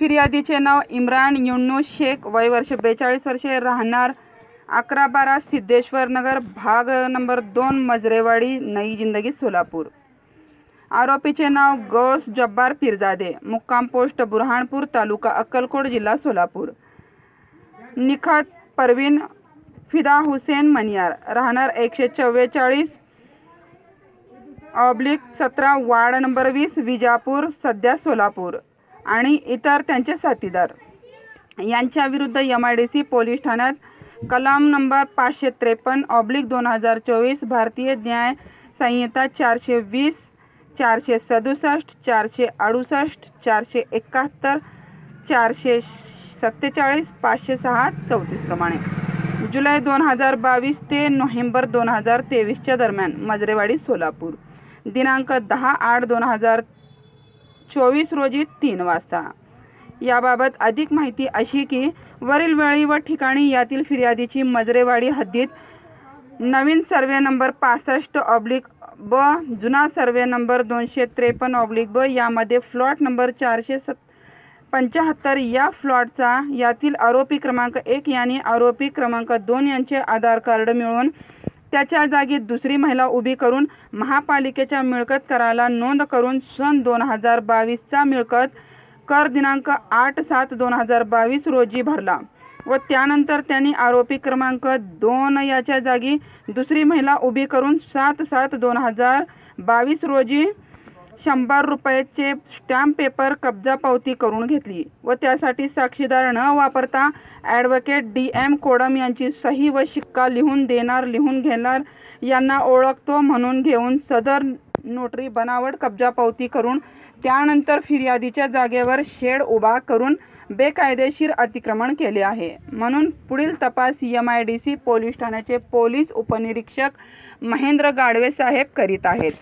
फिर्यादीचे नाव इम्रान युन्नू शेख वय वर्ष बेचाळीस वर्षे राहणार अकरा बारा सिद्धेश्वर नगर भाग नंबर दोन मजरेवाडी नई जिंदगी सोलापूर. आरोपीचे नाव गौस जब्बार पिरजादे मुक्काम पोस्ट बुरहाणपूर तालुका अक्कलकोट जिल्हा सोलापूर. निखत परवीन फिदा हुसेन मनियार राहणार एकशे चव्वेचाळीस ऑब्लिक सतरा वार्ड नंबर वीस विजापूर सध्या सोलापूर. आणि इतर त्यांचे साथीदार. यांच्या विरुद्ध M I D C police ठाण्यात कलम नंबर पाचशे त्रेपन्न ऑब्लिक दोन हजार चोवीस भारतीय न्याय संहिता चारशे वीस चारशे सदुसष्ट चारशे अडुसष्ट चारशे एकाहत्तर चारशे सत्तेचाळीस पाचशे सहा चौतीस प्रमाणे. जुलै दोन हजार बावीस ते नोव्हेंबर दोन हजार तेवीसच्या दरम्यान मजरेवाडी सोलापूर. दिनांक दहा आठ दोन हजार चोवीस रोजी तीन वाजता. याबाबत अधिक माहिती अशी की वरील वेळी व ठिकाणी यातील फिर्यादीची मजरेवाडी हद्दीत नवीन सर्वे नंबर पासष्ट ऑब्लिक ब जुना सर्वे नंबर दोनशे त्रेपन्न ऑब्लिक ब यामध्ये फ्लॉट नंबर चारशे सत् पंच्याहत्तर या फ्लॉटचा यातील आरोपी क्रमांक एक यांनी आरोपी क्रमांक दोन यांचे आधार कार्ड मिळवून त्याच्या जागी दुसरी महिला उभी करून महापालिकेच्या मिळकत कराला नोंद करून सन दोन हजार बावीसचा मिळकत कर दिनांक आठ सात दोन हजार बावीस रोजी भरला व त्यानंतर त्यांनी आरोपी क्रमांक दोन याच्या जागी दुसरी महिला उभी करून सात सात दोन हजार बावीस रोजी शंभर रुपयाचे स्टॅम्प पेपर कब्जा पावती करून घेतली व त्यासाठी साक्षीदार न वापरता ॲडव्होकेट डी एम कोडम यांची सही व शिक्का लिहून देणार लिहून घेणार यांना ओळखतो म्हणून घेऊन सदर नोटरी बनावट कब्जा पावती करून त्यानंतर फिर्यादीच्या जागेवर शेड उभा करून बेकायदेशीर अतिक्रमण केले आहे. म्हणून पुढील तपास M I D C police ठाण्याचे पोलीस उपनिरीक्षक महेंद्र गाडवे साहेब करीत आहेत.